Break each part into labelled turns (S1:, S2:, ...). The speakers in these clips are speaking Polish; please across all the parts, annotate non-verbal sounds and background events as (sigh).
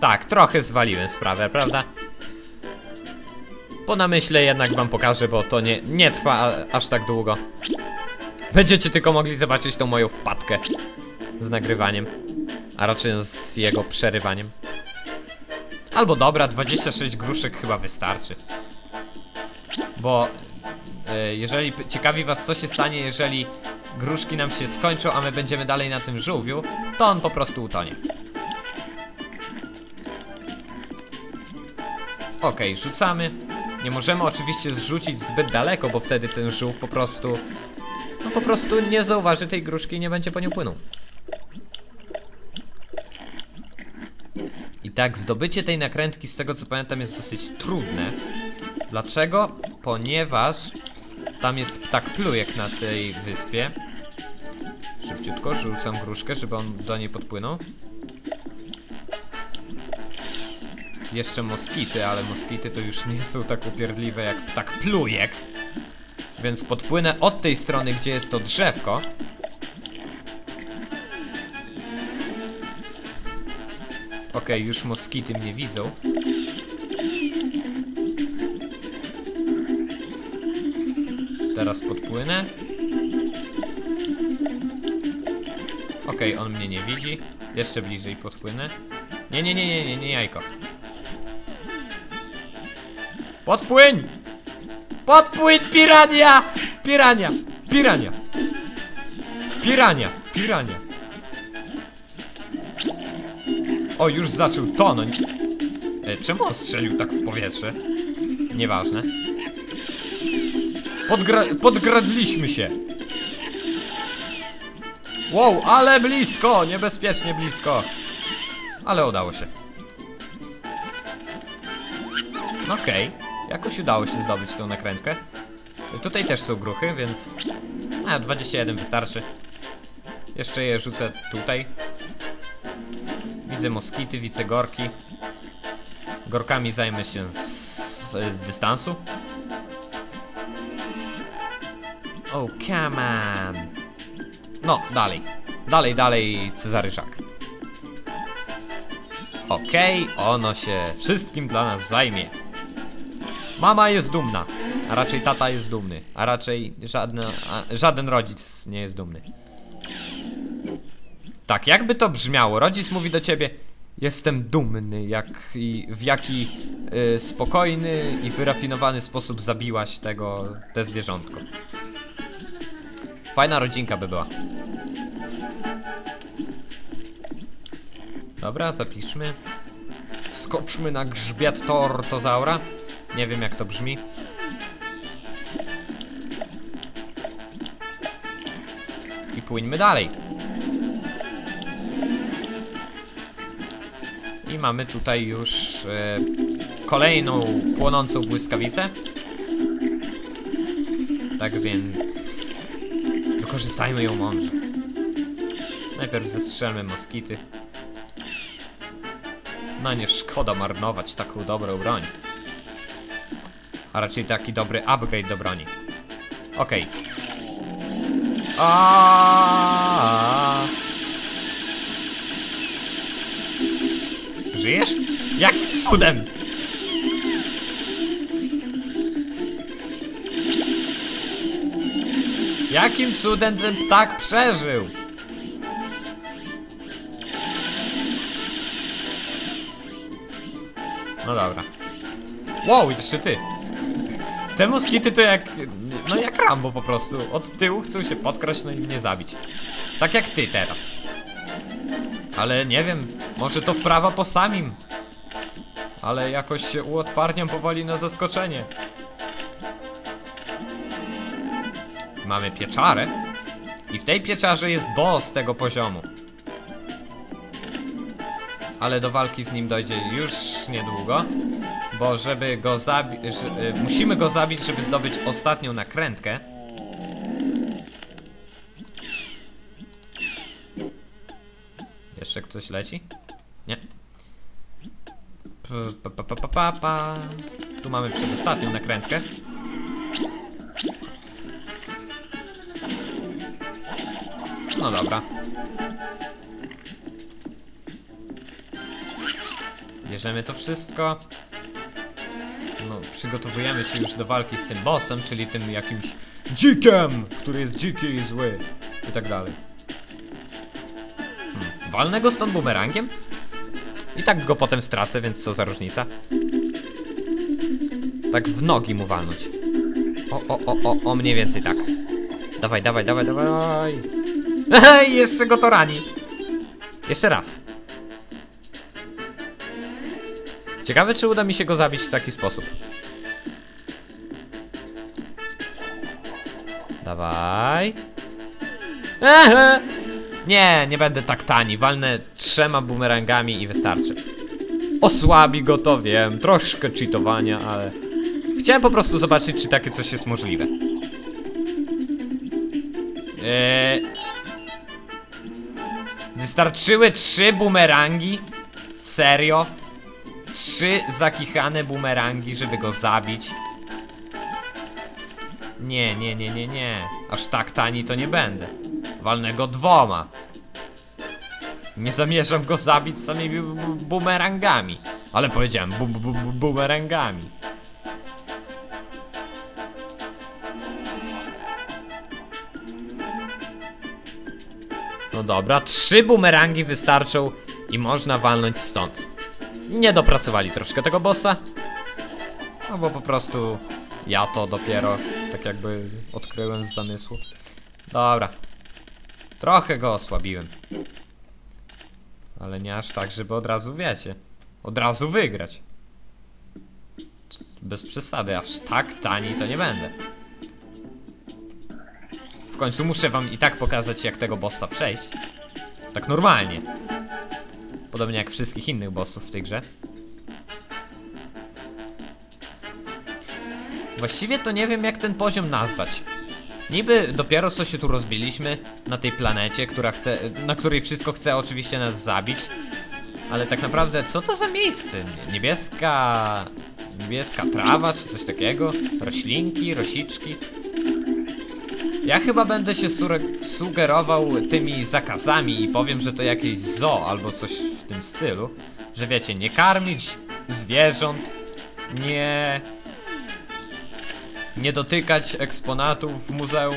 S1: Tak, trochę zwaliłem sprawę, prawda? Po namyśle jednak wam pokażę, bo to nie, nie trwa aż tak długo. Będziecie tylko mogli zobaczyć tą moją wpadkę z nagrywaniem, a raczej z jego przerywaniem. Albo dobra, 26 gruszek chyba wystarczy. Bo e, jeżeli ciekawi was co się stanie, jeżeli gruszki nam się skończą, a my będziemy dalej na tym żółwiu, to on po prostu utonie. Okej, rzucamy. Nie możemy oczywiście zrzucić zbyt daleko, bo wtedy ten żółw po prostu... No po prostu nie zauważy tej gruszki i nie będzie po nią płynął. I tak, zdobycie tej nakrętki, z tego co pamiętam, jest dosyć trudne. Dlaczego? Ponieważ tam jest ptak plujek na tej wyspie. Szybciutko rzucam gruszkę, żeby on do niej podpłynął. Jeszcze moskity, ale moskity to już nie są tak upierdliwe jak ptak plujek. Więc podpłynę od tej strony, gdzie jest to drzewko. Okej, już moskity mnie widzą. Teraz podpłynę. Okej, on mnie nie widzi. Jeszcze bliżej podpłynę. Nie, nie, nie, nie, nie, nie jajko. Podpłyń! Podpłyń, pirania! Pirania! Pirania! Pirania! Pirania! O, już zaczął tonąć. E, czemu on strzelił tak w powietrze? Nieważne. Podgra podgradliśmy się. Wow, ale blisko! Niebezpiecznie blisko. Ale udało się. Okej, jakoś udało się zdobyć tą nakrętkę. Tutaj też są gruchy, więc... A, 21 wystarczy. Jeszcze je rzucę tutaj. Widzę moskity, widzę gorki. Gorkami zajmę się z, z dystansu. Oh, come on. No, dalej. Dalej, dalej, Cezary Żak. Okej, ono się wszystkim dla nas zajmie. Mama jest dumna, a raczej tata jest dumny, a raczej żadne, a, żaden rodzic nie jest dumny. Tak, jakby to brzmiało, rodzic mówi do ciebie Jestem dumny, jak i w jaki y, spokojny i wyrafinowany sposób zabiłaś tego, te zwierzątko. Fajna rodzinka by była. Dobra, zapiszmy. Skoczmy na grzbiet tortozaura. Nie wiem jak to brzmi. I płyńmy dalej. I mamy tutaj już e, kolejną płonącą błyskawicę. Tak więc wykorzystajmy ją mądrze. Najpierw zestrzelmy moskity. No nie szkoda marnować taką dobrą broń. A raczej taki dobry upgrade do broni. Okej. A. Żyjesz? Jakim cudem? Jakim cudem ten ptak przeżył? No dobra. Wow, jeszcze ty. Te moskity to jak... No jak Rambo po prostu. Od tyłu chcą się podkraść, no i mnie zabić. Tak jak ty teraz. Ale nie wiem, może to wprawa po samim. Ale jakoś się uodparniam powoli na zaskoczenie. Mamy pieczarę. I w tej pieczarze jest boss tego poziomu. Ale do walki z nim dojdzie już niedługo. Bo żeby go zabić... Y, musimy go zabić, żeby zdobyć ostatnią nakrętkę. Jeszcze ktoś leci? Nie. Pa, pa, pa, pa, pa. Tu mamy przedostatnią nakrętkę. No dobra. Bierzemy to wszystko. No, przygotowujemy się już do walki z tym bossem, czyli tym jakimś dzikiem, który jest dziki i zły. I tak dalej. Hmm. Walnę go stąd bumerangiem? I tak go potem stracę, więc co za różnica? Tak w nogi mu walnąć. O, o, o, o, o, mniej więcej tak. Dawaj, dawaj, dawaj, dawaj. (laughs) Jeszcze go to rani. Jeszcze raz. Ciekawe, czy uda mi się go zabić w taki sposób. Dawaj. (laughs) Nie, nie będę tak tani. Walnę trzema bumerangami i wystarczy. Osłabi go, to wiem. Troszkę cheatowania, ale... Chciałem po prostu zobaczyć, czy takie coś jest możliwe. Eee... Wystarczyły trzy bumerangi? Serio? Trzy zakichane bumerangi, żeby go zabić? Nie, nie, nie, nie, nie. Aż tak tani to nie będę. Walnę go dwoma. Nie zamierzam go zabić samymi bu- bu- bumerangami. Ale powiedziałem bu bu bu bumerangami. No dobra, trzy bumerangi wystarczą i można walnąć stąd. Nie dopracowali troszkę tego bossa. No bo po prostu ja to dopiero tak jakby odkryłem z zamysłu. Dobra. Trochę go osłabiłem. Ale nie aż tak, żeby od razu wiecie. Od razu wygrać. Bez przesady, aż tak tani to nie będę. Końcu muszę wam i tak pokazać, jak tego bossa przejść. Tak normalnie. Podobnie jak wszystkich innych bossów w tej grze. Właściwie to nie wiem, jak ten poziom nazwać. Niby dopiero co się tu rozbiliśmy na tej planecie, która chce, na której wszystko chce oczywiście nas zabić. Ale tak naprawdę, co to za miejsce? Niebieska... Niebieska trawa, czy coś takiego? Roślinki, rosiczki? Ja chyba będę się sugerował tymi zakazami i powiem, że to jakieś zoo albo coś w tym stylu. Że wiecie, nie karmić zwierząt, nie... Nie dotykać eksponatów w muzeum,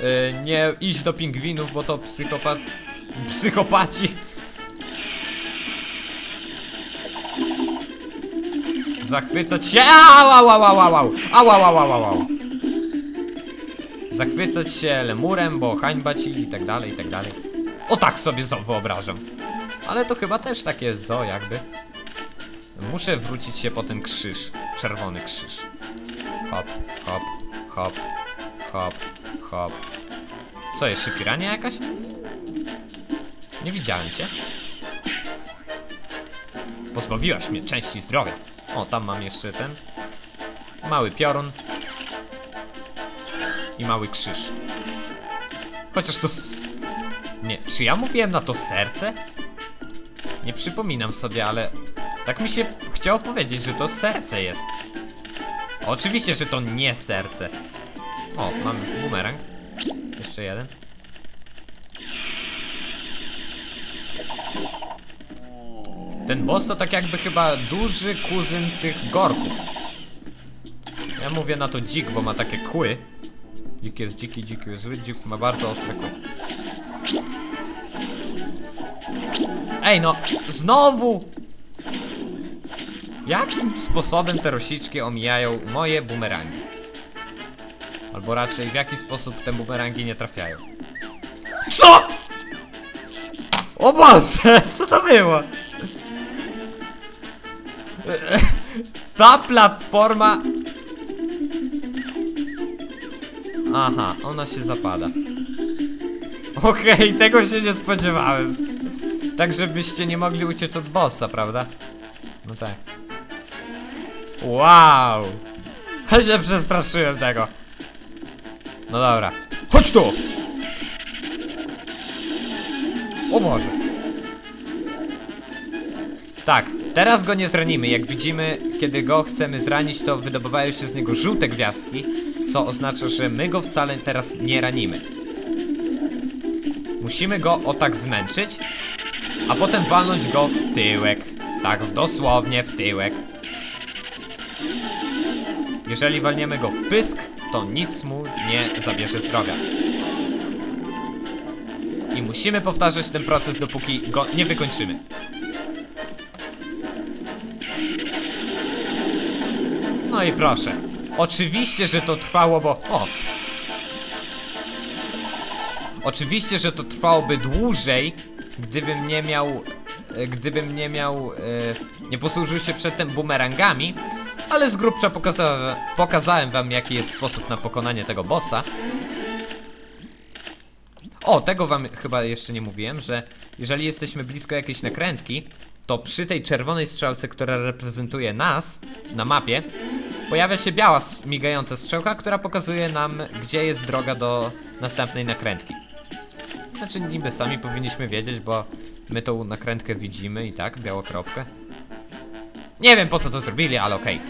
S1: y, nie iść do pingwinów, bo to psychopat... psychopaci. Zachwycać się... Au, au, au, au, au, au, au, au, au, au. Zachwycać się lemurem, bo hańba ci i tak dalej, i tak dalej. O tak sobie zo wyobrażam. Ale to chyba też takie zo jakby. Muszę wrócić się po ten krzyż. Czerwony krzyż. Hop, hop, hop, hop, hop. Co, jeszcze pirania jakaś? Nie widziałem cię. Pozbawiłaś mnie części zdrowia. O, tam mam jeszcze ten. Mały piorun. I mały krzyż. Chociaż to. Nie, czy ja mówiłem na to serce? Nie przypominam sobie, ale. Tak mi się chciało powiedzieć, że to serce jest. Oczywiście, że to nie serce. O, mam bumerang. Jeszcze jeden. Ten boss to tak jakby chyba duży kuzyn tych gorków. Ja mówię na to dzik, bo ma takie kły. Dzik jest dziki, dzik jest zły, dzik ma bardzo ostre kły. Ej no, znowu! Jakim sposobem te rosiczki omijają moje bumerangi? Albo raczej w jaki sposób te bumerangi nie trafiają? CO?! O Boże, (laughs) co to było? (laughs) Ta platforma... Aha, ona się zapada. Okej, tego się nie spodziewałem. Tak, żebyście nie mogli uciec od bossa, prawda? No tak. Wow! Ja się przestraszyłem tego. No dobra. Chodź tu! O Boże. Tak, teraz go nie zranimy. Jak widzimy, kiedy go chcemy zranić, to wydobywają się z niego żółte gwiazdki, co oznacza, że my go wcale teraz nie ranimy. Musimy go o tak zmęczyć, a potem walnąć go w tyłek. Tak, dosłownie w tyłek. Jeżeli walniemy go w pysk, to nic mu nie zabierze zdrowia. I musimy powtarzać ten proces, dopóki go nie wykończymy. No i proszę. Oczywiście, że to trwało, bo... O! Oczywiście, że to trwałoby dłużej, gdybym nie miał... e, Gdybym nie miał... E, nie posłużył się przedtem bumerangami, ale z grubsza pokaza pokazałem wam, jaki jest sposób na pokonanie tego bossa. O, tego wam chyba jeszcze nie mówiłem, że jeżeli jesteśmy blisko jakiejś nakrętki, to przy tej czerwonej strzałce, która reprezentuje nas na mapie, pojawia się biała migająca strzałka, która pokazuje nam, gdzie jest droga do następnej nakrętki. Znaczy, niby sami powinniśmy wiedzieć, bo my tą nakrętkę widzimy i tak, białą kropkę. Nie wiem po co to zrobili, ale okej.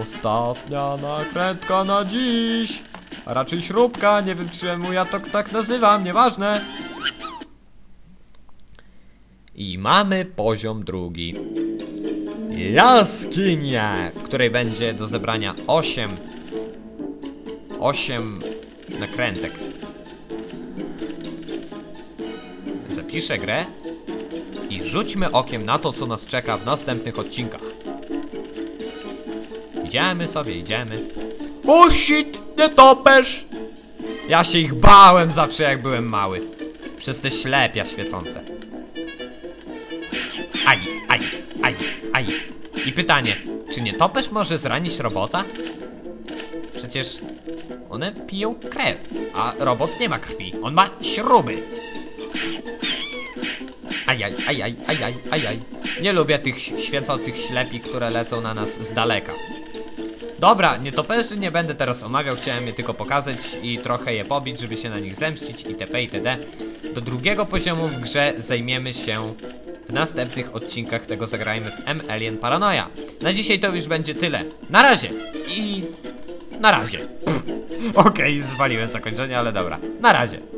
S1: Ostatnia nakrętka na dziś. A raczej śrubka, nie wiem czemu ja to tak nazywam, nieważne. I mamy poziom drugi. Jaskinia, w której będzie do zebrania 8 8 nakrętek. Zapiszę grę i rzućmy okiem na to, co nas czeka w następnych odcinkach. Idziemy sobie, idziemy. O shit, nie topesz! Ja się ich bałem zawsze jak byłem mały. Przez te ślepia świecące. Aj, aj, aj. I pytanie, czy nie topesz może zranić robota? Przecież one piją krew, a robot nie ma krwi. On ma śruby. Ajaj, ajaj, ajaj, ajaj. Nie lubię tych świecących ślepi, które lecą na nas z daleka. Dobra, nietoperzy nie będę teraz omawiał, chciałem je tylko pokazać i trochę je pobić, żeby się na nich zemścić itp. itd. Do drugiego poziomu w grze zajmiemy się w następnych odcinkach tego zagrajmy w M Alien Paranoia. Na dzisiaj to już będzie tyle. Na razie i na razie. (laughs) Okej, zwaliłem zakończenie, ale dobra. Na razie.